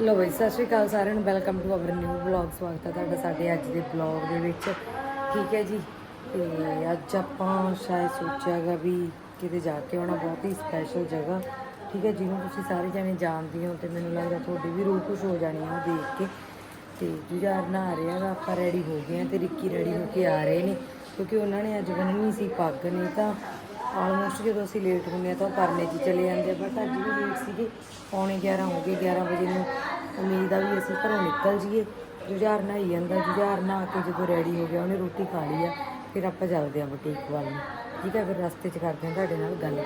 ਲੋ ਬਈ, ਸਤਿ ਸ਼੍ਰੀ ਅਕਾਲ ਸਾਰਿਆਂ ਨੂੰ। Welcome to our new vlog ਸਵਾਗਤ ਹੈ ਤੁਹਾਡਾ ਸਾਡੇ ਅੱਜ ਦੇ ਵਲੌਗ ਦੇ ਵਿੱਚ। ਠੀਕ ਹੈ ਜੀ? ਤੇ ਅੱਜ ਆਪਾਂ ਸ਼ਾਇਦ ਸੋਚਿਆਗਾ ਵੀ ਕਿਤੇ ਜਾ ਕੇ ਆਉਣਾ, ਬਹੁਤ ਹੀ ਸਪੈਸ਼ਲ ਜਗ੍ਹਾ। ਠੀਕ ਹੈ, ਜਿਹਨੂੰ ਤੁਸੀਂ ਸਾਰੇ ਜਾਣੇ ਜਾਣਦੇ ਹੋ ਤੇ ਮੈਨੂੰ ਲੱਗਦਾ ਤੁਹਾਡੀ ਵੀ ਰੂਹ ਖੁਸ਼ ਹੋ ਜਾਣੀ ਹੈ ਉਹ ਦੇਖ ਕੇ। ਤੇ ਜੁਝਾਰ ਨਾ ਆ ਰਿਹਾ ਵਾ ਆਪਾਂ ਰੈਡੀ ਹੋ ਗਏ ਆ ਤੇ ਰਿੱਕੀ ਰੈਡੀ ਹੋ ਕੇ ਆ ਰਹੇ ਨੇ, ਕਿਉਂਕਿ ਉਹਨਾਂ ਨੇ ਅੱਜ ਬੰਨਣੀ ਸੀ ਪੱਗ, ਨਹੀਂ ਤਾਂ ਆਲਮੋਸਟ ਜਦੋਂ ਅਸੀਂ ਲੇਟ ਹੁੰਦੇ ਆ ਤਾਂ ਕਰਨੇ 'ਚ ਚਲੇ ਜਾਂਦੇ ਆ ਬਟ ਅੱਜ ਵੀ ਲੇਟ ਸੀਗੇ ਪੌਣੇ 11 ਹੋ ਗਏ 11 ਵਜੇ ਨੂੰ ਉਮੀਦ ਆ ਵੀ ਅਸੀਂ ਘਰੋਂ ਨਿਕਲ ਜਾਈਏ। ਜੁਝਾਰ ਨਹਾਈ ਜਾਂਦਾ ਜੁਝਾਰ ਨਹਾ ਕੇ ਜਦੋਂ ਰੈਡੀ ਹੋ ਗਿਆ ਉਹਨੇ ਰੋਟੀ ਖਾ ਲਈ ਆ ਫਿਰ ਆਪਾਂ ਚੱਲਦੇ ਆ ਬੁਟੀਕ ਵੱਲ ਨੂੰ। ਠੀਕ ਹੈ ਫਿਰ ਰਸਤੇ 'ਚ ਕਰਦੇ ਆ ਤੁਹਾਡੇ ਨਾਲ ਗੱਲ।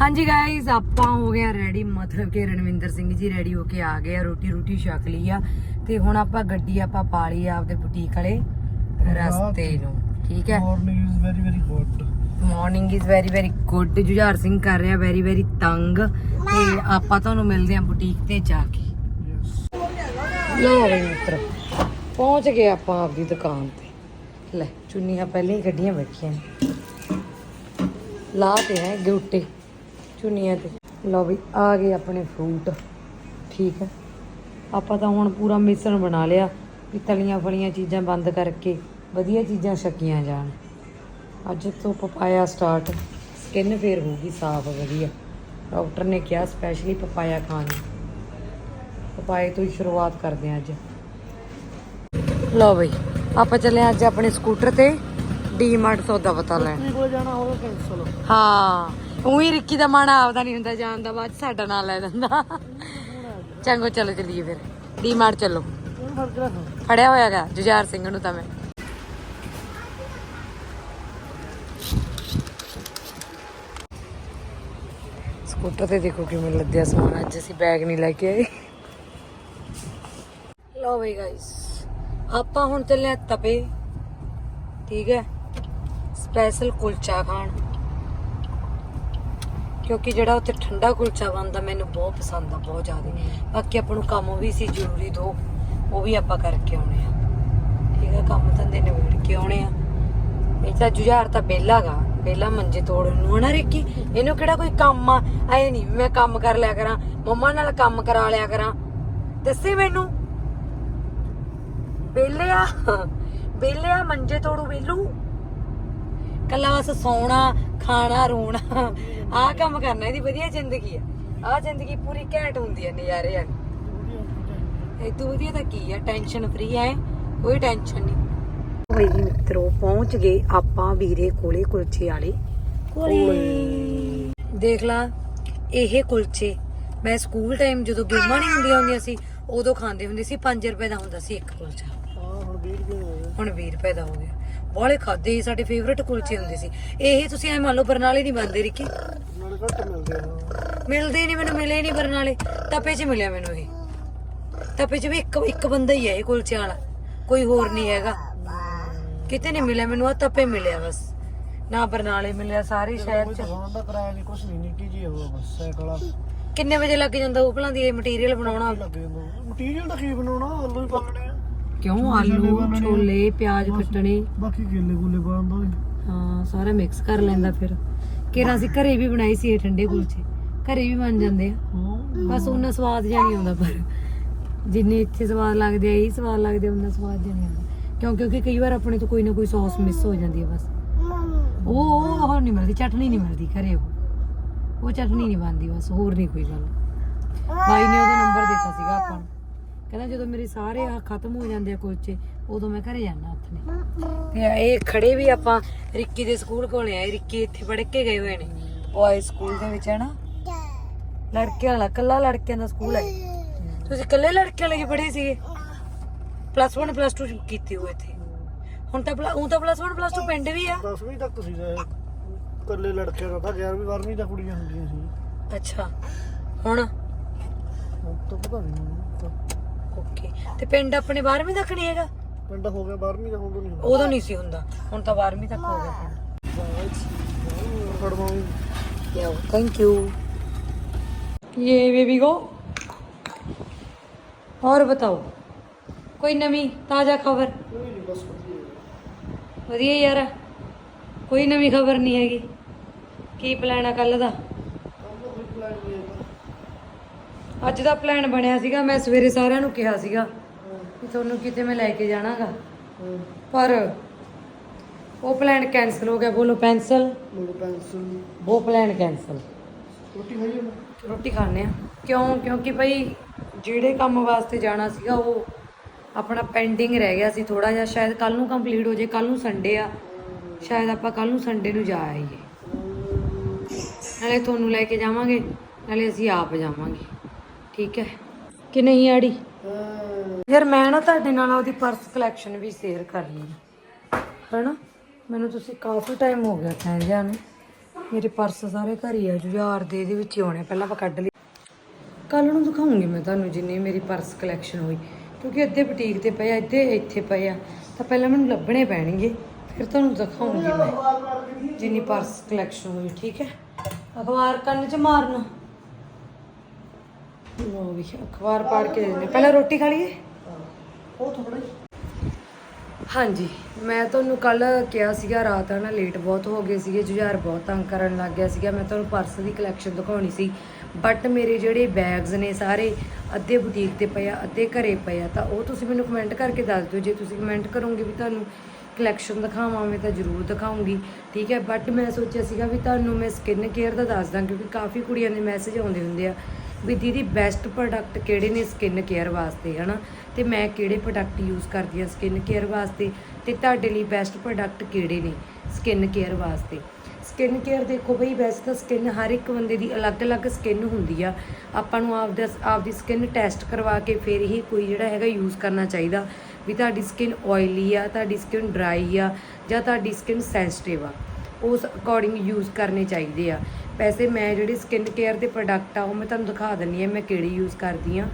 ਹਾਂਜੀ ਗਾਇਜ਼ ਆਪਾਂ ਹੋ ਗਏ ਰੈਡੀ ਮਤਲਬ ਕਿ ਰਣਵਿੰਦਰ ਸਿੰਘ ਜੀ ਰੈਡੀ ਹੋ ਕੇ ਆ ਗਏ ਆ ਰੋਟੀ ਰੋਟੀ ਛਕ ਲਈ ਆ ਤੇ ਹੁਣ ਆਪਾਂ ਗੱਡੀ ਆਪਾਂ ਪਾ ਲਈ ਆ ਆਪਦੇ ਬੁਟੀਕ ਵਾਲੇ ਰਸਤੇ ਨੂੰ। ਠੀਕ ਹੈ। Morning is very very good. Morning is very very good Jujhar Singh ਕਰ ਰਿਹਾ ਵੈਰੀ ਵੈਰੀ ਤੰਗ। ਤੇ ਆਪਾਂ ਤੁਹਾਨੂੰ ਮਿਲਦੇ ਹਾਂ ਬੁਟੀਕ ਤੇ ਜਾ ਕੇ। ਲੋ ਬਈ ਮਿੱਤਰ ਪਹੁੰਚ ਗਏ ਆਪਾਂ ਆਪਦੀ ਦੁਕਾਨ ਤੇ। ਲੈ ਚੁੰਨੀਆਂ ਪਹਿਲਾਂ ਹੀ ਗੱਡੀਆਂ ਬੈਠੀਆਂ ਨੇ। ਲਾ ਤੇ ਹੈ ਗਿਉਟੇ ਚੁੰਨੀਆਂ ਤੇ। ਲਓ ਵੀ ਆ ਗਏ ਆਪਣੇ ਫਰੂਟ ਠੀਕ ਹੈ। ਆਪਾਂ ਤਾਂ ਹੁਣ ਪੂਰਾ ਮਿਸ਼ਰਣ ਬਣਾ ਲਿਆ ਵੀ ਤਲੀਆਂ ਫਲੀਆਂ ਚੀਜ਼ਾਂ ਬੰਦ ਕਰਕੇ। ਵਧੀਆ ਚੀਜ਼ਾਂ ਛਕੀਆਂ ਜਾਣ। ਅੱਜ ਤੋਂ ਪਪਾਇਆ ਸਟਾਰਟ ਸਕਿਨ ਫੇਰ ਹੋਊਗੀ ਸਾਫ਼ ਵਧੀਆ। ਡਾਕਟਰ ਨੇ ਕਿਹਾ ਸਪੈਸ਼ਲੀ ਪਪਾਇਆ ਖਾਣ ਪਪਾਏ ਤੋਂ ਹੀ ਸ਼ੁਰੂਆਤ ਕਰਦੇ ਹਾਂ ਅੱਜ। ਲਓ ਬਈ ਆਪਾਂ ਚੱਲੇ ਅੱਜ ਆਪਣੇ ਸਕੂਟਰ ਤੇ ਡੀਮਾਰਟ ਸੌਦਾ ਪਤਾ ਲੈਣ। ਤੁਸੀਂ ਕੋਲ ਜਾਣਾ ਹੋਵੇ ਕੈਂਸਲ ਹਾਂ ਉਹੀ ਰਿੱਕੀ ਦਾ ਮਨ ਆਪਦਾ ਨਹੀਂ ਹੁੰਦਾ ਜਾਣ ਦਾ ਬਾਅਦ ਸਾਡਾ ਨਾਂ ਲੈ ਦਿੰਦਾ ਚੰਗੋ ਚਲੋ ਚੱਲੀਏ ਫਿਰ। ਡੀਮਾਰਟ ਚੱਲੋ। ਫੜਿਆ ਹੋਇਆਗਾ ਜੁਝਾਰ ਸਿੰਘ ਨੂੰ ਤਾਂ ਮੈਂ। ਸਕੂਟਰ ਤੇ ਦੇਖੋ ਕਿਵੇਂ ਲੱਦਿਆ ਸਮਾਨ। ਅੱਜ ਅਸੀਂ ਬੈਗ ਨਹੀਂ ਲੈ ਕੇ ਆਏ। ਲਓ ਬਈ ਗਾਇਸ ਆਪਾਂ ਹੁਣ ਚੱਲੇ ਆ ਤਪੇ ਠੀਕ ਹੈ? ਸਪੈਸ਼ਲ ਕੁਲਚਾ ਖਾਣ। ਕਿਉਂਕਿ ਜਿਹੜਾ ਉੱਥੇ ਠੰਡਾ ਕੁਲਚਾ ਬਣਦਾ ਮੈਨੂੰ ਬਹੁਤ ਪਸੰਦ ਆ, ਬਹੁਤ ਜ਼ਿਆਦਾ। ਬਾਕੀ ਆਪਾਂ ਨੂੰ ਕੰਮ ਵੀ ਸੀ, ਜ਼ਰੂਰੀ ਦੋ। ਉਹ ਵੀ ਆਪਾਂ ਕਰਕੇ ਆਉਣੇ ਆ। ਠੀਕ ਹੈ, ਕੰਮ ਧੰਦੇ ਨਿਬੇੜ ਕੇ ਆਉਣੇ ਆ। ਇਹ ਤਾਂ ਜੁਝਾਰ ਤਾਂ ਬੇਲਾਗਾ ਬੇਲਾ ਮੰਜੇ ਤੋੜਨ ਨੂੰ ਹਨਾ ਰਿੱਕੀ। ਇਹਨੂੰ ਕਿਹੜਾ ਕੋਈ ਕੰਮ ਆ? ਐ ਨਹੀਂ ਮੈਂ ਕੰਮ ਕਰ ਲਿਆ ਕਰਾਂ ਮੰਮਾ ਨਾਲ ਕੰਮ ਕਰਾ ਲਿਆ ਕਰਾਂ। ਦੱਸੇ ਮੈਨੂੰ? ਬੇਲਿਆ ਬੇਲਿਆ ਮੰਜੇ ਤੋੜੂ ਬੇਲੂ ਕੱਲਾ ਬਸ ਸੌਣਾ ਖਾਣਾ ਰੋਣਾ ਆਹ ਕੰਮ ਕਰਨਾ ਇਹਦੀ ਵਧੀਆ ਜ਼ਿੰਦਗੀ ਆ। ਆਹ ਜ਼ਿੰਦਗੀ ਪੂਰੀ ਘੈਂਟ ਹੁੰਦੀ ਆ ਨਜ਼ਾਰੇ ਆ। ਇਹ ਤੋਂ ਵਧੀਆ ਤਾਂ ਕੀ ਆ? ਟੈਨਸ਼ਨ ਫ੍ਰੀ ਐ ਕੋਈ ਟੈਨਸ਼ਨ ਨਹੀਂ ਬਈ ਮਿੱਤਰੋ ਪਹੁੰਚ ਗਏ ਆਪਾਂ ਵੀਰੇ ਕੋਲੇ ਕੁਲਚੇ ਵਾਲੇ। ਕੋਲੇ। ਦੇਖ ਲਾ ਇਹ ਕੁਲਚੇ। ਮੈਂ ਸਕੂਲ ਟਾਈਮ ਜਦੋਂ ਗੇਮਾਂ ਨਹੀਂ ਹੁੰਦੀਆਂ ਹੁੰਦੀਆਂ ਸੀ ਉਦੋਂ ਖਾਂਦੇ ਹੁੰਦੇ ਸੀ 5 ਰੁਪਏ ਦਾ ਹੁੰਦਾ ਸੀ ਇੱਕ ਕੁਲਚਾ। ਹੁਣ 20 ਰੁਪਏ ਹੋ ਗਏ। ਹੁਣ 20 ਰੁਪਏ ਦਾ ਹੋ ਗਿਆ। ਬਾਲੇ ਖਾਦੇ ਸਾਡੇ ਫੇਵਰਟ ਕੁਲਚੇ ਹੁੰਦੇ ਸੀ। ਇਹ ਤੁਸੀਂ ਐ ਮੰਨ ਲਓ ਬਰਨਾਲੇ ਨਹੀਂ ਬੰਦੇ ਰਿੱਕੀ। ਮਿਲਦੇ ਨਹੀਂ ਮੈਨੂੰ ਮਿਲੇ ਨਹੀਂ ਬਰਨਾਲੇ। ਤਪੇ 'ਚ ਮਿਲਿਆ ਮੈਨੂੰ ਇਹ। ਤਪੇ 'ਚ ਵੀ ਇੱਕ ਇੱਕ ਬੰਦਾ ਹੀ ਹੈ ਇਹ ਕੁਲਚੇ ਵਾਲਾ। ਕੋਈ ਹੋਰ ਨਹੀਂ ਹੈਗਾ। ਕਿਤੇ ਨਹੀਂ ਮਿਲਿਆ ਮੈਨੂੰ ਆ ਤਪੇ ਮਿਲਿਆ ਬਸ। ਨਾ ਬਰਨਾਲੇ ਮਿਲਿਆ ਸਾਰੇ ਸ਼ਹਿਰ 'ਚ। ਦੁਕਾਨ ਦਾ ਕਿਰਾਇਆ ਨਹੀਂ ਕੁਛ ਨਹੀਂ ਨਿੱਕੀ ਜੀ ਹੋਊਗਾ ਬਸ ਸਾਈਕਲ ਆ। ਕਿੰਨੇ ਵਜੇ ਲੱਗ ਜਾਂਦਾ ਉਹ ਭਲਾਂ ਦੀ ਇਹ ਮਟੀਰੀਅਲ ਬਣਾਉਣਾ? ਲੱਗ ਜਾਂਦਾ। ਮਟੀਰੀਅਲ ਤਾਂ ਕੀ ਬਣਾਉਣਾ ਆਲੂ ਹੀ ਆ। ਕਿਉਂ ਆਲੂ ਛੋਲੇ ਪਿਆਜ਼ ਕੱਟਣੇ? ਬਾਕੀ ਕੇਲੇ ਕੂਲੇ ਪਾਉਂਦਾ ਹਾਂ ਸਾਰਾ ਮਿਕਸ ਕਰ ਲੈਂਦਾ ਫਿਰ। ਕਿਰਾਂ ਅਸੀਂ ਘਰੇ ਵੀ ਬਣਾਈ ਸੀ ਇਹ ਠੰਡੇ ਕੁਲਚੇ। ਘਰੇ ਵੀ ਬਣ ਜਾਂਦੇ ਆ। ਬਸ ਉਹਨਾਂ ਸਵਾਦ ਜਿਹਾ ਨਹੀਂ ਆਉਂਦਾ ਪਰ। ਜਿੰਨੇ ਇੱਥੇ ਸਵਾਦ ਲੱਗਦੇ ਆ ਇਹ ਸਵਾਦ ਲੱਗਦੇ ਉਹਨਾਂ ਸਵਾਦ ਜਿਹਾ ਨਹੀਂ ਆਉਂਦਾ। ਕਿਉਂ ਕਿਉਂਕਿ ਕਈ ਵਾਰ ਆਪਣੇ ਤੋਂ ਕੋਈ ਨਾ ਕੋਈ ਸੌਸ ਮਿਸ ਹੋ ਜਾਂਦੀ ਹੈ ਬਸ। ਉਹ ਉਹ ਉਹ ਨਹੀਂ ਮਿਲਦੀ, ਚਟਨੀ ਨਹੀਂ ਮਿਲਦੀ ਘਰੇ ਉਹ। ਉਹ ਚਟਨੀ ਨਹੀਂ ਬਣਦੀ, ਬਸ ਹੋਰ ਨਹੀਂ ਕੋਈ ਗੱਲ। ਬਾਈ ਨੇ ਉਹਦਾ ਨੰਬਰ ਦਿੱਤਾ ਸੀਗਾ ਆਪਾਂ ਨੂੰ। ਕਹਿੰਦਾ ਜਦੋਂ ਮੇਰੇ ਸਾਰੇ ਆ ਖਤਮ ਹੋ ਜਾਂਦੇ ਆ ਕੁਲਚੇ, ਉਦੋਂ ਮੈਂ ਘਰੇ ਜਾਣਾ ਆਪਣੇ ਤੇ ਇਹ ਖੜੇ ਵੀ ਆਪਾਂ ਰਿੱਕੀ ਦੇ ਸਕੂਲ ਕੋਲੇ ਆਏ, ਰਿੱਕੀ ਇੱਥੇ ਪੜ੍ਹ ਕੇ ਗਏ ਹੋਏ ਨੇ। ਉਹ ਸਕੂਲ ਦੇ ਵਿੱਚ ਹੈ ਨਾ ਲੜਕਿਆਂ ਵਾਲਾ ਕੱਲਾ ਲੜਕਿਆਂ ਦਾ ਸਕੂਲ ਹੈ। ਤੁਸੀਂ ਕੱਲੇ ਲੜਕਿਆਂ ਲਈ ਪੜ੍ਹੇ ਸੀਗੇ? ਪਲੱਸ 1 ਪਲੱਸ 2 ਕੀਤੀ ਹੋ ਇੱਥੇ। ਹੁਣ ਤਾਂ ਉਹ ਤਾਂ ਪਲੱਸ 1 ਪਲੱਸ 2 ਪਿੰਡ ਵੀ ਆ 10ਵੀਂ ਤੱਕ ਸੀ ਇਹ ਇਕੱਲੇ ਲੜਕਿਆਂ ਦਾ ਤਾਂ 11ਵੀਂ 12ਵੀਂ ਦਾ ਕੁੜੀਆਂ ਹੁੰਦੀਆਂ ਸੀ ਅੱਛਾ ਹੁਣ ਹੁਣ ਤਾਂ ਪਤਾ ਨਹੀਂ ਮੈਨੂੰ ਤਾਂ। ਓਕੇ ਤੇ ਪਿੰਡ ਆਪਣੇ 12ਵੀਂ ਤੱਕ ਨਹੀਂ ਹੈਗਾ ਪਿੰਡ ਹੋ ਗਿਆ 12ਵੀਂ ਦਾ ਉਦੋਂ ਨਹੀਂ ਹੁੰਦਾ ਉਦੋਂ ਨਹੀਂ ਸੀ ਹੁੰਦਾ ਹੁਣ ਤਾਂ 12ਵੀਂ ਤੱਕ ਹੋ ਗਿਆ ਪਿੰਡ ਫੜਵਾਉਂ Yo, thank you. ये बेबी को और बताओ कोई नवी ताजा खबर ਕੋਈ ਨਹੀਂ ਬਸ ਵਧੀਆ ਯਾਰ। ਕੋਈ ਨਵੀਂ ਖਬਰ ਨਹੀਂ ਹੈਗੀ। ਕੀ ਪਲਾਨ ਆ ਕੱਲ ਦਾ? ਅੱਜ ਦਾ ਪਲਾਨ ਬਣਿਆ ਸੀਗਾ। ਮੈਂ ਸਵੇਰੇ ਸਾਰਿਆਂ ਨੂੰ ਕਿਹਾ ਸੀਗਾ ਕਿ ਤੁਹਾਨੂੰ ਕਿਤੇ ਮੈਂ ਲੈ ਕੇ ਜਾਣਾਗਾ। ਪਰ ਉਹ ਪਲਾਨ ਕੈਨਸਲ ਹੋ ਗਿਆ। ਬੋਲੋ ਪੈਨਸਲ ਮੇਰੇ ਪੈਨਸਲ ਉਹ ਪਲਾਨ ਕੈਨਸਲ ਰੋਟੀ ਖਾਈ ਰੋਟੀ ਖਾਣੇ ਆ। ਕਿਉਂ? ਕਿਉਂਕਿ ਭਾਈ ਜਿਹੜੇ ਕੰਮ ਵਾਸਤੇ ਜਾਣਾ ਸੀਗਾ ਉਹ ਆਪਣਾ ਪੈਂਡਿੰਗ ਰਹਿ ਗਿਆ ਸੀ ਥੋੜਾ ਜਿਹਾ, ਸ਼ਾਇਦ ਕੱਲ ਨੂੰ ਕੰਪਲੀਟ ਹੋ ਜੇ ਕੱਲ ਨੂੰ ਸੰਡੇ ਆ। ਸ਼ਾਇਦ ਆਪਾਂ ਕੱਲ ਨੂੰ ਸੰਡੇ ਨੂੰ ਜਾ ਆਈਏ। ਨਾਲੇ ਤੁਹਾਨੂੰ ਲੈ ਕੇ ਜਾਵਾਂਗੇ, ਨਾਲੇ ਅਸੀਂ ਆਪ ਜਾਵਾਂਗੇ। ਠੀਕ ਹੈ? ਕਿ ਨਹੀਂ, ਆੜੀ? ਯਾਰ, ਮੈਂ ਨਾ ਤੁਹਾਡੇ ਨਾਲ ਉਹਦੀ ਪਰਸ ਕਲੈਕਸ਼ਨ ਵੀ ਸ਼ੇਅਰ ਕਰਨੀ ਹੈ ਹੈਨਾ? ਮੈਨੂੰ ਤੁਸੀਂ ਕਾਫੀ ਟਾਈਮ ਹੋ ਗਿਆ ਕਹਿੰਦਿਆਂ ਨੂੰ। ਮੇਰੇ ਪਰਸ ਸਾਰੇ ਘਰ ਹੀ ਆ, ਜੁਝਾਰ ਦੇ, ਇਹਦੇ ਵਿੱਚ ਹੀ ਹੋਣੇ ਪਹਿਲਾਂ ਆਪਾਂ ਕੱਢ ਲਈ। ਕੱਲ ਨੂੰ ਦਿਖਾਉਂਗੀ ਮੈਂ ਤੁਹਾਨੂੰ ਜਿੰਨੀ ਮੇਰੀ ਪਰਸ ਕਲੈਕਸ਼ਨ ਹੋਈ। ਕਿਉਂਕਿ ਅੱਧੇ ਬੁਟੀਕ ਤੇ ਪਏ ਆ, ਅੱਧੇ ਇੱਥੇ ਪਏ ਆ। ਤਾਂ ਪਹਿਲਾਂ ਮੈਨੂੰ ਲੱਭਣੇ ਪੈਣਗੇ, ਫਿਰ ਤੁਹਾਨੂੰ ਦਿਖਾਉਂਗੀ ਮੈਂ ਜਿੰਨੀ ਪਰਸ ਕਲੈਕਸ਼ਨ ਹੋਈ, ਠੀਕ ਹੈ? ਅਖਬਾਰ ਕੰਨ 'ਚ ਮਾਰਨਾ। ਲੋ ਵੀ, ਅਖਬਾਰ ਪੜ੍ਹ ਕੇ ਦੇਣੇ ਪਹਿਲਾਂ ਰੋਟੀ ਖਾ ਲਈਏ? ਉਹ ਥੋੜਾ ਹਾਂਜੀ, ਮੈਂ ਤੁਹਾਨੂੰ ਕੱਲ ਕਿਹਾ ਸੀਗਾ, ਰਾਤ ਆ ਨਾ ਲੇਟ ਬਹੁਤ ਹੋ ਗਏ ਸੀਗੇ, ਜੁਝਾਰ ਬਹੁਤ ਤੰਗ ਕਰਨ ਲੱਗ ਗਿਆ ਸੀਗਾ। ਮੈਂ ਤੁਹਾਨੂੰ ਪਰਸ ਦੀ ਕਲੈਕਸ਼ਨ ਦਿਖਾਉਣੀ ਸੀ। ਬਟ ਮੇਰੇ ਜਿਹੜੇ ਬੈਗਸ ਨੇ ਸਾਰੇ ਅੱਧੇ ਬੁਟੀਕ ਤੇ ਪਿਆ, ਅੱਧੇ ਘਰੇ ਪਏ ਆ ਤਾਂ ਉਹ ਤੁਸੀਂ ਮੈਨੂੰ ਕਮੈਂਟ ਕਰਕੇ ਦੱਸ ਦਿਓ। ਜੇ ਤੁਸੀਂ ਕਮੈਂਟ ਕਰੋਗੇ ਵੀ ਤੁਹਾਨੂੰ ਕਲੈਕਸ਼ਨ ਦਿਖਾਵਾਂ, ਮੈਂ ਤਾਂ ਜ਼ਰੂਰ ਦਿਖਾਉਂਗੀ। ਠੀਕ ਹੈ ਬਟ ਮੈਂ ਸੋਚਿਆ ਸੀਗਾ ਵੀ ਤੁਹਾਨੂੰ ਮੈਂ ਸਕਿਨ ਕੇਅਰ ਦਾ ਦੱਸ ਦਾਂ, ਕਿਉਂਕਿ ਕਾਫੀ ਕੁੜੀਆਂ ਦੇ ਮੈਸੇਜ ਆਉਂਦੇ ਹੁੰਦੇ ਆ ਵੀ ਦੀਦੀ ਬੈਸਟ ਪ੍ਰੋਡਕਟ ਕਿਹੜੇ ਨੇ ਸਕਿਨ ਕੇਅਰ ਵਾਸਤੇ, ਹਨਾ? ਤੇ ਮੈਂ ਕਿਹੜੇ ਪ੍ਰੋਡਕਟ ਯੂਜ਼ ਕਰਦੀ ਆ ਸਕਿਨ ਕੇਅਰ ਵਾਸਤੇ? ਤੇ ਤੁਹਾਡੇ ਲਈ ਬੈਸਟ ਪ੍ਰੋਡਕਟ ਕਿਹੜੇ ਨੇ ਸਕਿਨ ਕੇਅਰ ਵਾਸਤੇ? ਸਕਿਨ ਕੇਅਰ ਦੇਖੋ ਬਈ, ਵੈਸੇ ਤਾਂ ਸਕਿਨ ਹਰ ਇੱਕ ਬੰਦੇ ਦੀ ਅਲੱਗ-ਅਲੱਗ ਸਕਿਨ ਹੁੰਦੀ ਆ। ਆਪਾਂ ਨੂੰ ਆਪਦਾ ਆਪਦੀ ਸਕਿਨ ਟੈਸਟ ਕਰਵਾ ਕੇ ਫਿਰ ਹੀ ਕੋਈ ਜਿਹੜਾ ਹੈਗਾ ਯੂਜ਼ ਕਰਨਾ ਚਾਹੀਦਾ ਵੀ ਤੁਹਾਡੀ ਸਕਿਨ ਆਇਲੀ ਆ, ਤੁਹਾਡੀ ਸਕਿਨ ਡਰਾਈ ਆ ਜਾਂ ਤੁਹਾਡੀ ਸਕਿਨ ਸੈਂਸਿਟਿਵ ਆ। ਉਸ ਅਕੋਰਡਿੰਗ ਯੂਜ਼ ਕਰਨੇ ਚਾਹੀਦੇ ਆ। ਵੈਸੇ ਮੈਂ ਜਿਹੜੇ ਸਕਿਨ ਕੇਅਰ ਦੇ ਪ੍ਰੋਡਕਟ ਆ, ਉਹ ਮੈਂ ਤੁਹਾਨੂੰ ਦਿਖਾ ਦਿੰਨੀ ਆ ਮੈਂ ਕਿਹੜੇ ਯੂਜ਼ ਕਰਦੀ ਆ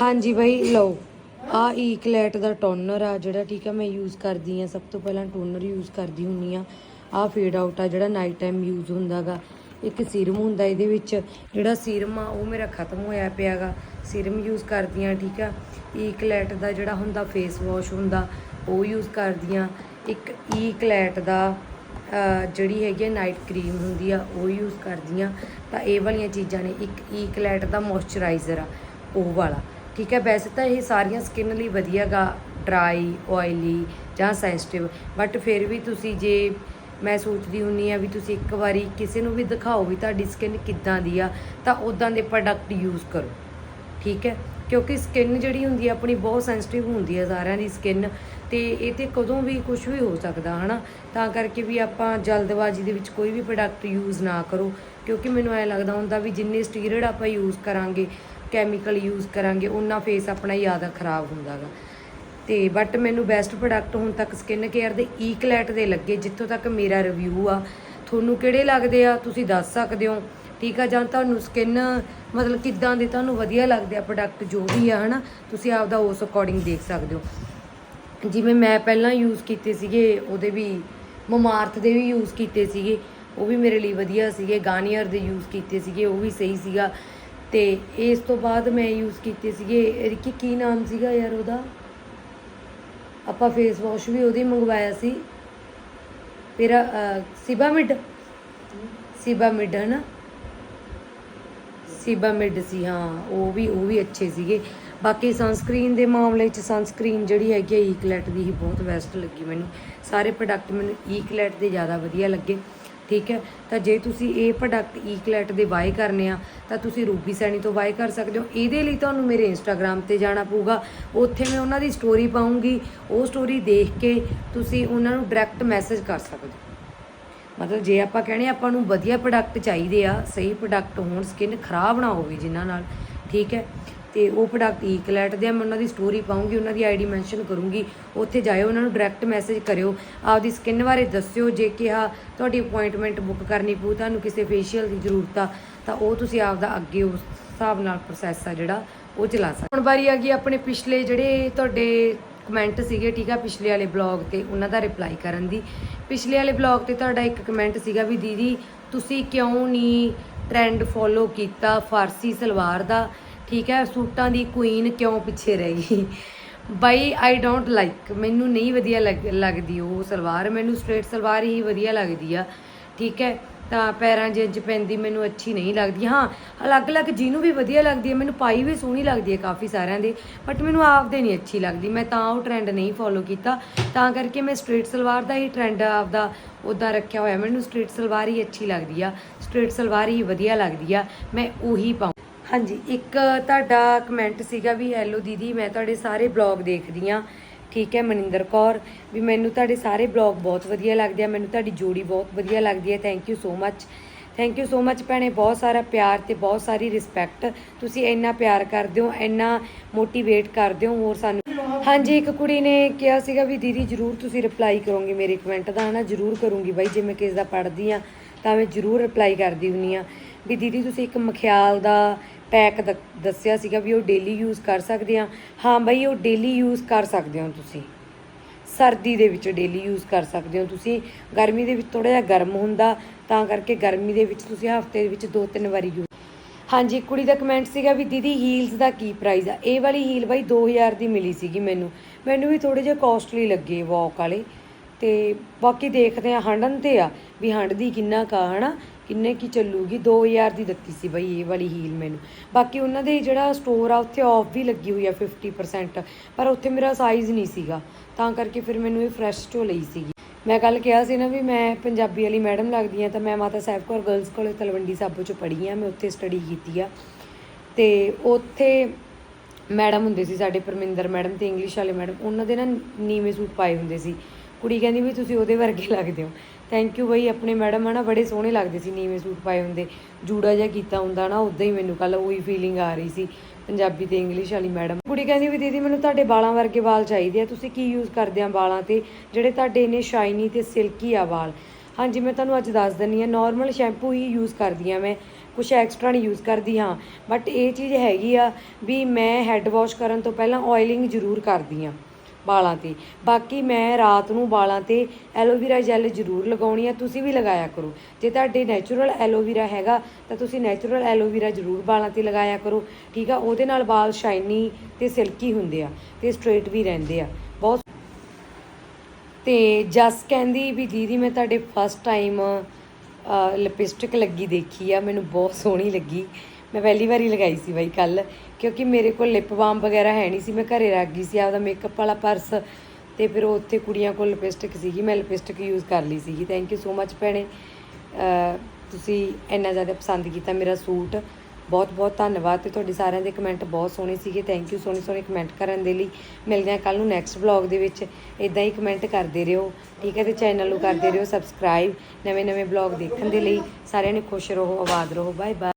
ਹਾਂਜੀ ਬਾਈ, ਲਓ, ਆ ਈਕਲੈਟ ਦਾ ਟੋਨਰ ਆ, ਜਿਹੜਾ ਠੀਕ ਆ, ਮੈਂ ਯੂਜ਼ ਕਰਦੀ ਆ ਸਭ ਤੋਂ ਪਹਿਲਾਂ ਟੋਨਰ ਯੂਜ਼ ਕਰਦੀ ਹੁੰਨੀ ਆ ਆ ਫੇਡ ਆਊਟ ਆ, ਜਿਹੜਾ ਨਾਈਟ ਟਾਈਮ ਯੂਜ਼ ਹੁੰਦਾਗਾ। ਇੱਕ ਸੀਰਮ ਹੁੰਦਾ ਇਹਦੇ ਵਿੱਚ। ਜਿਹੜਾ ਸੀਰਮ ਆ, ਉਹ ਮੇਰਾ ਖਤਮ ਹੋਇਆ ਪਿਆਗਾ। ਸੀਰਮ ਯੂਜ਼ ਕਰਦੀ ਆ ਠੀਕ ਆ? ਈਕਲੈਟ ਦਾ ਜਿਹੜਾ ਹੁੰਦਾ ਫੇਸ ਵਾਸ਼ ਹੁੰਦਾ, ਉਹ ਯੂਜ਼ ਕਰਦੀਆਂ। ਇੱਕ ਈਕਲੈਟ ਦਾ ਜਿਹੜੀ ਹੈਗੀ ਆ ਨਾਈਟ ਕਰੀਮ ਹੁੰਦੀ ਆ, ਉਹ ਯੂਜ਼ ਕਰਦੀਆਂ। ਤਾਂ ਇਹ ਵਾਲੀਆਂ ਚੀਜ਼ਾਂ ਨੇ। ਇੱਕ ਈਕਲੈਟ ਦਾ ਮੋਇਸਚਰਾਈਜ਼ਰ ਆ, ਉਹ ਵਾਲਾ। ਠੀਕ ਹੈ ਵੈਸੇ ਤਾਂ ਇਹ ਸਾਰੀਆਂ ਸਕਿਨ ਲਈ ਵਧੀਆਗਾ। ਡਰਾਈ ਆਇਲੀ ਜਾਂ ਸੈਂਸਿਟਿਵ ਬਟ ਫਿਰ ਵੀ ਤੁਸੀਂ ਜੇ ਮੈਂ ਸੋਚਦੀ ਹੁੰਨੀ ਆ ਵੀ ਤੁਸੀਂ ਇੱਕ ਵਾਰੀ ਕਿਸੇ ਨੂੰ ਵੀ ਦਿਖਾਓ ਵੀ ਤੁਹਾਡੀ ਸਕਿਨ ਕਿੱਦਾਂ ਦੀ ਆ, ਤਾਂ ਉਦਾਂ ਦੇ ਪ੍ਰੋਡਕਟ ਯੂਜ਼ ਕਰੋ। ਠੀਕ ਹੈ? ਕਿਉਂਕਿ ਸਕਿਨ ਜਿਹੜੀ ਹੁੰਦੀ ਆ, ਆਪਣੀ ਬਹੁਤ ਸੈਂਸਿਟਿਵ ਹੁੰਦੀ ਆ ਸਾਰਿਆਂ ਦੀ ਸਕਿਨ ਤੇ ਇਹ ਤੇ ਕਦੋਂ ਵੀ ਕੁਝ ਵੀ ਹੋ ਸਕਦਾ, ਹਨਾ? ਤਾਂ ਕਰਕੇ ਵੀ ਆਪਾਂ ਜਲਦਬਾਜ਼ੀ ਦੇ ਵਿੱਚ ਕੋਈ ਵੀ ਪ੍ਰੋਡਕਟ ਯੂਜ਼ ਨਾ ਕਰੋ, ਕਿਉਂਕਿ ਮੈਨੂੰ ਐ ਲੱਗਦਾ ਹੁੰਦਾ ਵੀ ਜਿੰਨੇ ਸਟੀਰਡ ਆਪਾਂ ਯੂਜ਼ ਕਰਾਂਗੇ ਕੈਮੀਕਲ ਯੂਜ਼ ਕਰਾਂਗੇ ਉਨਾ ਫੇਸ ਆਪਣਾ ਜ਼ਿਆਦਾ ਖਰਾਬ ਹੁੰਦਾਗਾ। ਤੇ ਬਟ ਮੈਨੂੰ ਬੈਸਟ ਪ੍ਰੋਡਕਟ ਹੁਣ ਤੱਕ ਸਕਿਨ ਕੇਅਰ ਦੇ ਈਕਲੈਟ ਦੇ ਲੱਗੇ, ਜਿੱਥੋਂ ਤੱਕ ਮੇਰਾ ਰਿਵਿਊ ਆ। ਤੁਹਾਨੂੰ ਕਿਹੜੇ ਲੱਗਦੇ ਆ, ਤੁਸੀਂ ਦੱਸ ਸਕਦੇ ਹੋ। ਠੀਕ ਆ, ਜਾਂ ਤੁਹਾਨੂੰ ਸਕਿਨ ਮਤਲਬ ਕਿੱਦਾਂ ਦੇ ਤੁਹਾਨੂੰ ਵਧੀਆ ਲੱਗਦੇ ਆ ਪ੍ਰੋਡਕਟ ਜੋ ਵੀ ਆ, ਹਨਾ? ਤੁਸੀਂ ਆਪਦਾ ਉਸ ਅਕੋਰਡਿੰਗ ਦੇਖ ਸਕਦੇ ਹੋ। ਜਿਵੇਂ ਮੈਂ ਪਹਿਲਾਂ ਯੂਜ਼ ਕੀਤੇ ਸੀਗੇ, ਉਹਦੇ ਵੀ ਮਮਾਰਥ ਦੇ ਵੀ ਯੂਜ਼ ਕੀਤੇ ਸੀਗੇ। ਉਹ ਵੀ ਮੇਰੇ ਲਈ ਵਧੀਆ ਸੀਗੇ ਗਾਰਨੀਅਰ ਦੇ ਯੂਜ਼ ਕੀਤੇ ਸੀਗੇ, ਉਹ ਵੀ ਸਹੀ ਸੀਗਾ। ਤੇ ਇਸ ਤੋਂ ਬਾਅਦ ਮੈਂ ਯੂਜ਼ ਕੀਤੇ ਸੀਗੇ ਰਿਕੀ ਕੀ ਨਾਮ ਸੀਗਾ ਯਾਰ ਉਹਦਾ? ਆਪਾਂ ਫੇਸ ਵਾਸ਼ ਵੀ ਉਹਦੀ ਮੰਗਵਾਇਆ ਸੀ। ਫਿਰ ਸਿਬਾ ਮਿਡ। ਸਿਬਾਮਿਡ ਸਿਬਾਮਿਡ ਹੈ ਨਾ ਸਿਬਾਮਿਡ ਸੀ, ਹਾਂ, ਉਹ ਵੀ ਉਹ ਵੀ ਅੱਛੇ ਸੀਗੇ। ਬਾਕੀ ਸਨਸਕ੍ਰੀਨ ਦੇ ਮਾਮਲੇ 'ਚ ਸਨਸਕ੍ਰੀਨ ਜਿਹੜੀ ਹੈਗੀ ਆ ਈਕਲੈਟ ਦੀ ਹੀ ਬਹੁਤ ਬੈਸਟ ਲੱਗੀ ਮੈਨੂੰ। ਸਾਰੇ ਪ੍ਰੋਡਕਟ ਮੈਨੂੰ ਈਕਲੈਟ ਦੇ ਜ਼ਿਆਦਾ ਵਧੀਆ ਲੱਗੇ। ਠੀਕ ਹੈ? ਤਾਂ ਜੇ ਤੁਸੀਂ ਇਹ ਪ੍ਰੋਡਕਟ ਈਕਲੈਟ ਦੇ ਬਾਏ ਕਰਨੇ ਆ, ਤਾਂ ਤੁਸੀਂ ਰੂਬੀ ਸੈਣੀ ਤੋਂ ਬਾਏ ਕਰ ਸਕਦੇ ਹੋ। ਇਹਦੇ ਲਈ ਤੁਹਾਨੂੰ ਮੇਰੇ ਇੰਸਟਾਗ੍ਰam ਤੇ ਜਾਣਾ ਪਊਗਾ। ਉੱਥੇ ਮੈਂ ਉਹਨਾਂ ਦੀ ਸਟੋਰੀ ਪਾਉਂਗੀ। ਉਹ ਸਟੋਰੀ ਦੇਖ ਕੇ ਤੁਸੀਂ ਉਹਨਾਂ ਨੂੰ ਡਾਇਰੈਕਟ ਮੈਸੇਜ ਕਰ ਸਕਦੇ ਹੋ। ਮਤਲਬ ਜੇ ਆਪਾਂ ਕਹਿੰਦੇ ਆਪਾਂ ਨੂੰ ਵਧੀਆ ਪ੍ਰੋਡਕਟ ਚਾਹੀਦੇ ਆ, ਸਹੀ ਪ੍ਰੋਡਕਟ ਹੋਣ ਸਕਿਨ ਖਰਾਬ ਨਾ ਹੋਵੇ ਜਿਨ੍ਹਾਂ ਨਾਲ, ਠੀਕ ਹੈ? ਤੇ ਉਹ ਪ੍ਰੋਡਕਟ ਈਕਲੈਟ ਦੇ ਆ, ਮੈਂ ਉਹਨਾਂ ਦੀ ਸਟੋਰੀ ਪਾਉਂਗੀ, ਉਹਨਾਂ ਦੀ ਆਈਡੀ ਮੈਂਸ਼ਨ ਕਰੂੰਗੀ, ਉੱਥੇ ਜਾਇਓ, ਉਹਨਾਂ ਨੂੰ ਡਾਇਰੈਕਟ ਮੈਸੇਜ ਕਰਿਓ, ਆਪਦੀ ਸਕਿਨ ਬਾਰੇ ਦੱਸਿਓ, ਜੇ ਕਿਹਾ ਤੁਹਾਡੀ ਅਪਾਇੰਟਮੈਂਟ ਬੁੱਕ ਕਰਨੀ ਪਊ, ਤੁਹਾਨੂੰ ਕਿਸੇ ਫੇਸ਼ੀਅਲ ਦੀ ਜ਼ਰੂਰਤ ਆ, ਤਾਂ ਉਹ ਤੁਸੀਂ ਆਪਦਾ ਅੱਗੇ ਉਸ ਹਿਸਾਬ ਨਾਲ ਪ੍ਰੋਸੈਸ ਆ ਜਿਹੜਾ ਉਹ ਚਲਾ ਸਕਦੇ ਹੁਣ ਵਾਰੀ ਆ ਗਈ ਆਪਣੇ ਪਿਛਲੇ ਜਿਹੜੇ ਤੁਹਾਡੇ ਕਮੈਂਟ ਸੀਗੇ, ਠੀਕ ਆ, ਪਿਛਲੇ ਵਾਲੇ ਬਲੌਗ ਤੇ, ਉਹਨਾਂ ਦਾ ਰਿਪਲਾਈ ਕਰਨ ਦੀ। ਪਿਛਲੇ ਵਾਲੇ ਬਲੌਗ ਤੇ ਤੁਹਾਡਾ ਇੱਕ ਕਮੈਂਟ ਸੀਗਾ ਵੀ ਦੀਦੀ, ਤੁਸੀਂ ਕਿਉਂ ਨਹੀਂ ਟ੍ਰੈਂਡ ਫੋਲੋ ਕੀਤਾ ਫਾਰਸੀ ਸਲਵਾਰ ਦਾ? ਠੀਕ ਹੈ, ਸੂਟਾਂ ਦੀ ਕੁਈਨ ਕਿਉਂ ਪਿੱਛੇ ਰਹਿ ਗਈ? ਬਾਈ ਆਈ ਡੋਂਟ ਲਾਈਕ ਮੈਨੂੰ ਨਹੀਂ ਵਧੀਆ ਲੱਗ- ਲੱਗਦੀ ਉਹ ਸਲਵਾਰ। ਮੈਨੂੰ ਸਟ੍ਰੇਟ ਸਲਵਾਰ ਹੀ ਵਧੀਆ ਲੱਗਦੀ ਆ। ਠੀਕ ਹੈ, ਤਾਂ ਪੈਰਾਂ 'ਚ ਇੰਜ ਪੈਂਦੀ ਮੈਨੂੰ ਅੱਛੀ ਨਹੀਂ ਲੱਗਦੀ। ਹਾਂ, ਅਲੱਗ-ਅਲੱਗ ਜਿਹਨੂੰ ਵੀ ਵਧੀਆ ਲੱਗਦੀ ਹੈ ਮੈਨੂੰ ਪਾਈ ਵੀ ਸੋਹਣੀ ਲੱਗਦੀ ਹੈ ਕਾਫੀ ਸਾਰਿਆਂ ਦੇ ਬਟ ਮੈਨੂੰ ਆਪਦੇ ਨਹੀਂ ਅੱਛੀ ਲੱਗਦੀ। ਮੈਂ ਤਾਂ ਉਹ ਟ੍ਰੈਂਡ ਨਹੀਂ ਫੋਲੋ ਕੀਤਾ। ਤਾਂ ਕਰਕੇ ਮੈਂ ਸਟ੍ਰੇਟ ਸਲਵਾਰ ਦਾ ਹੀ ਟ੍ਰੈਂਡ ਆਪਦਾ ਉਦਾਂ ਰੱਖਿਆ ਹੋਇਆ। ਮੈਨੂੰ ਸਟ੍ਰੇਟ ਸਲਵਾਰ ਹੀ ਅੱਛੀ ਲੱਗਦੀ ਆ। ਸਟ੍ਰੇਟ ਸਲਵਾਰ ਹੀ ਵਧੀਆ ਲੱਗਦੀ ਆ। ਮੈਂ ਉਹੀ ਪਾਉਂ ਹਾਂਜੀ, ਇੱਕ ਤੁਹਾਡਾ ਕਮੈਂਟ ਸੀਗਾ ਵੀ ਹੈਲੋ ਦੀਦੀ, ਮੈਂ ਤੁਹਾਡੇ ਸਾਰੇ ਬਲੌਗ ਦੇਖਦੀ ਆ ਠੀਕ ਹੈ, ਮਨਿੰਦਰ ਕੌਰ, ਵੀ ਮੈਨੂੰ ਤੁਹਾਡੇ ਸਾਰੇ ਬਲੌਗ ਬਹੁਤ ਵਧੀਆ ਲੱਗਦੇ ਆ, ਮੈਨੂੰ ਤੁਹਾਡੀ ਜੋੜੀ ਬਹੁਤ ਵਧੀਆ ਲੱਗਦੀ ਹੈ thank you so much thank you so much ਭੈਣੇ, ਬਹੁਤ ਸਾਰਾ ਪਿਆਰ ਤੇ ਬਹੁਤ ਸਾਰੀ ਰਿਸਪੈਕਟ ਤੁਸੀਂ ਇੰਨਾ ਪਿਆਰ ਕਰਦੇ ਹੋ, ਇੰਨਾ ਮੋਟੀਵੇਟ ਕਰਦੇ ਹੋ, ਹੋਰ ਸਾਨੂੰ ਹਾਂਜੀ, ਇੱਕ ਕੁੜੀ ਨੇ ਕਿਹਾ ਸੀਗਾ ਵੀ, ਦੀਦੀ, ਜਰੂਰ ਤੁਸੀਂ ਰਿਪਲਾਈ ਕਰੋਗੇ ਮੇਰੇ ਕਮੈਂਟ ਦਾ, ਹਨਾ? ਜਰੂਰ ਕਰੂੰਗੀ ਬਾਈ, ਜੇ ਮੈਂ ਕਿਸੇ ਦਾ ਪੜ੍ਹਦੀ ਆ ਤਾਂ ਮੈਂ ਜਰੂਰ ਰਿਪਲਾਈ ਕਰਦੀ ਹੁੰਨੀ ਆ ਵੀ ਦੀਦੀ, ਤੁਸੀਂ ਇੱਕ ਮਖਿਆਲ ਦਾ ਪੈਕ ਦੱਸਿਆ ਸੀਗਾ ਵੀ ਉਹ ਡੇਲੀ ਯੂਜ਼ ਕਰ ਸਕਦੇ ਆ। ਹਾਂ ਬਾਈ, ਉਹ ਡੇਲੀ ਯੂਜ਼ ਕਰ ਸਕਦੇ ਹੋ ਤੁਸੀਂ। ਸਰਦੀ ਦੇ ਵਿੱਚ ਡੇਲੀ ਯੂਜ਼ ਕਰ ਸਕਦੇ ਹੋ ਤੁਸੀਂ। ਗਰਮੀ ਦੇ ਵਿੱਚ ਥੋੜਾ ਜਿਹਾ ਗਰਮ ਹੁੰਦਾ, ਤਾਂ ਕਰਕੇ ਗਰਮੀ ਦੇ ਵਿੱਚ ਤੁਸੀਂ ਹਫ਼ਤੇ ਦੇ ਵਿੱਚ ਦੋ ਤਿੰਨ ਵਾਰੀ ਯੂਜ਼ ਹਾਂਜੀ, ਕੁੜੀ ਦਾ ਕਮੈਂਟ ਸੀਗਾ ਵੀ ਦੀਦੀ ਹੀਲਸ ਦਾ ਕੀ ਪ੍ਰਾਈਸ ਆ? ਇਹ ਵਾਲੀ ਹੀਲ ਬਾਈ 2000 ਦੀ ਮਿਲੀ ਸੀਗੀ ਮੈਨੂੰ। ਮੈਨੂੰ ਵੀ ਥੋੜੇ ਜਿਹਾ ਕਾਸਟਲੀ ਲੱਗੇ ਵਾਕ ਵਾਲੇ। ਤੇ ਬਾਕੀ ਦੇਖਦੇ ਆ ਹੰਡਨ ਤੇ ਆ, ਵੀ ਹੰਡਦੀ ਕਿੰਨਾ ਕਾ ਹਨਾ? ਕਿੰਨੇ ਕੀ ਚੱਲੂਗੀ? 2000 ਦੀ ਦਿੱਤੀ ਸੀ ਬਈ ਇਹ ਵਾਲੀ ਹੀਲ ਮੈਨੂੰ। ਬਾਕੀ ਉਹਨਾਂ ਦੇ ਜਿਹੜਾ ਸਟੋਰ ਆ, ਉੱਥੇ ਆਫ ਵੀ ਲੱਗੀ ਹੋਈ ਆ 50% ਪਰ ਉੱਥੇ ਮੇਰਾ ਸਾਈਜ਼ ਨਹੀਂ ਸੀਗਾ। ਤਾਂ ਕਰਕੇ ਫਿਰ ਮੈਨੂੰ ਇਹ ਫਰੈਸ਼ ਚੋਂ ਲਈ ਸੀਗੀ। ਮੈਂ ਕੱਲ ਕਿਹਾ ਸੀ ਨਾ ਵੀ ਮੈਂ ਪੰਜਾਬੀ ਵਾਲੀ ਮੈਡਮ ਲੱਗਦੀ ਆ, ਤਾਂ ਮੈਂ ਮਾਤਾ ਸਾਹਿਬ ਕੌਰ ਗਰਲਸ ਕਾਲਜ ਤਲਵੰਡੀ ਸਾਬੋ ਚ ਪੜ੍ਹੀ ਆ, ਮੈਂ ਉੱਥੇ ਸਟੱਡੀ ਕੀਤੀ ਆ। ਤੇ ਉੱਥੇ ਮੈਡਮ ਹੁੰਦੇ ਸੀ ਸਾਡੇ, ਪਰਮਿੰਦਰ ਮੈਡਮ ਤੇ ਇੰਗਲਿਸ਼ ਵਾਲੇ ਮੈਡਮ ਉਹਨਾਂ ਦੇ ਨਾ ਨੀਵੇਂ ਸੂਟ ਪਾਏ ਹੁੰਦੇ ਸੀ। ਕੁੜੀ ਕਹਿੰਦੀ ਵੀ ਤੁਸੀਂ ਉਹਦੇ ਵਰਗੇ ਲੱਗਦੇ ਹੋ। ਥੈਂਕ ਯੂ ਬਈ, ਆਪਣੇ ਮੈਡਮ ਹਨਾ ਬੜੇ ਸੋਹਣੇ ਲੱਗਦੇ ਸੀ ਨੀਵੇਂ ਸੂਟ ਪਾਏ ਹੁੰਦੇ। ਜੂੜਾ ਜਿਹਾ ਕੀਤਾ ਹੁੰਦਾ ਨਾ ਉਦਾਂ ਹੀ ਮੈਨੂੰ ਕੱਲ ਉਹੀ ਫੀਲਿੰਗ ਆ ਰਹੀ ਸੀ। ਪੰਜਾਬੀ ਤੇ ਇੰਗਲਿਸ਼ ਵਾਲੀ ਮੈਡਮ ਕੁੜੀ ਕਹਿੰਦੀ ਵੀ ਦੀਦੀ, ਮੈਨੂੰ ਤੁਹਾਡੇ ਵਾਲਾਂ ਵਰਗੇ ਵਾਲ ਚਾਹੀਦੇ ਆ। ਤੁਸੀਂ ਕੀ ਯੂਜ਼ ਕਰਦੇ ਆ ਵਾਲਾਂ ਤੇ? ਜਿਹੜੇ ਤੁਹਾਡੇ ਇੰਨੇ ਸ਼ਾਈਨੀ ਤੇ ਸਿਲਕੀ ਆ ਵਾਲ। ਹਾਂਜੀ, ਮੈਂ ਤੁਹਾਨੂੰ ਅੱਜ ਦੱਸ ਦਿੰਨੀ ਆ ਨਾਰਮਲ ਸ਼ੈਂਪੂ ਹੀ ਯੂਜ਼ ਕਰਦੀ ਆ ਮੈਂ। ਕੁਝ ਐਕਸਟਰਾ ਨਹੀਂ ਯੂਜ਼ ਕਰਦੀ, ਹਾਂ। ਬਟ ਇਹ ਚੀਜ਼ ਹੈਗੀ ਆ ਵੀ ਮੈਂ ਹੈੱਡ ਵਾਸ਼ ਕਰਨ ਤੋਂ ਪਹਿਲਾਂ ਆਇਲਿੰਗ ਜ਼ਰੂਰ ਕਰਦੀ ਆ ਵਾਲਾਂ ਤੇ। ਬਾਕੀ ਮੈਂ ਰਾਤ ਨੂੰ ਵਾਲਾਂ ਤੇ ਐਲੋਵੀਰਾ ਜੈਲ ਜ਼ਰੂਰ ਲਗਾਉਣੀ ਆ, ਤੁਸੀਂ ਵੀ ਲਗਾਇਆ ਕਰੋ। ਜੇ ਤੁਹਾਡੇ ਨੈਚੁਰਲ ਐਲੋਵੀਰਾ ਹੈਗਾ, ਤਾਂ ਤੁਸੀਂ ਨੈਚੁਰਲ ਐਲੋਵੀਰਾ ਜ਼ਰੂਰ ਵਾਲਾਂ ਤੇ ਲਗਾਇਆ ਕਰੋ। ਠੀਕ ਆ, ਉਹਦੇ ਨਾਲ ਵਾਲ ਸ਼ਾਈਨੀ ਤੇ ਸਿਲਕੀ ਹੁੰਦੇ ਆ ਤੇ ਸਟ੍ਰੇਟ ਵੀ ਰਹਿੰਦੇ ਆ। ਬਹੁਤ ਤੇ ਜਸ ਕਹਿੰਦੀ ਵੀ ਦੀਦੀ, ਮੈਂ ਤੁਹਾਡੇ ਫਸਟ ਟਾਈਮ ਲਿਪਸਟਿਕ ਲੱਗੀ ਦੇਖੀ ਆ, ਮੈਨੂੰ ਬਹੁਤ ਸੋਹਣੀ ਲੱਗੀ। ਮੈਂ ਪਹਿਲੀ ਵਾਰੀ ਲਗਾਈ ਸੀ ਬਾਈ ਕੱਲ ਕਿਉਂਕਿ ਮੇਰੇ ਕੋਲ ਲਿਪ ਬਾਮ ਵਗੈਰਾ ਹੈ ਨਹੀਂ ਸੀ, ਮੈਂ ਘਰੇ ਰੱਖ ਗਈ ਸੀ, ਆਪਦਾ ਮੇਕਅਪ ਵਾਲਾ ਪਰਸ ਤੇ ਫਿਰ ਉੱਥੇ ਕੁੜੀਆਂ ਕੋਲ ਲਿਪਸਟਿਕ ਸੀਗੀ, ਮੈਂ ਲਿਪਸਟਿਕ ਯੂਜ਼ ਕਰ ਲਈ ਸੀਗੀ। ਥੈਂਕ ਯੂ ਸੋ ਮੱਚ ਭੈਣੇ। ਤੁਸੀਂ ਇੰਨਾ ਜ਼ਿਆਦਾ ਪਸੰਦ ਕੀਤਾ ਮੇਰਾ ਸੂਟ। ਬਹੁਤ ਬਹੁਤ ਧੰਨਵਾਦ ਤੇ ਤੁਹਾਡੇ ਸਾਰਿਆਂ ਦੇ ਕਮੈਂਟ ਬਹੁਤ ਸੋਹਣੇ ਸੀਗੇ। ਥੈਂਕ ਯੂ ਸੋਹਣੇ ਸੋਹਣੇ ਕਮੈਂਟ ਕਰਨ ਦੇ ਲਈ। ਮਿਲਦੇ ਹਾਂ ਕੱਲ ਨੂੰ ਨੈਕਸਟ ਵਲੌਗ ਦੇ ਵਿੱਚ। ਇਦਾਂ ਹੀ ਕਮੈਂਟ ਕਰਦੇ ਰਹੋ। ਠੀਕ ਹੈ ਤੇ ਚੈਨਲ ਨੂੰ ਕਰਦੇ ਰਹੋ ਸਬਸਕ੍ਰਾਈਬ ਨਵੇਂ ਨਵੇਂ ਵਲੌਗ ਦੇਖਣ ਦੇ ਲਈ ਸਾਰਿਆਂ ਨੇ ਖੁਸ਼ ਰਹੋ, ਆਬਾਦ ਰਹੋ। Bye bye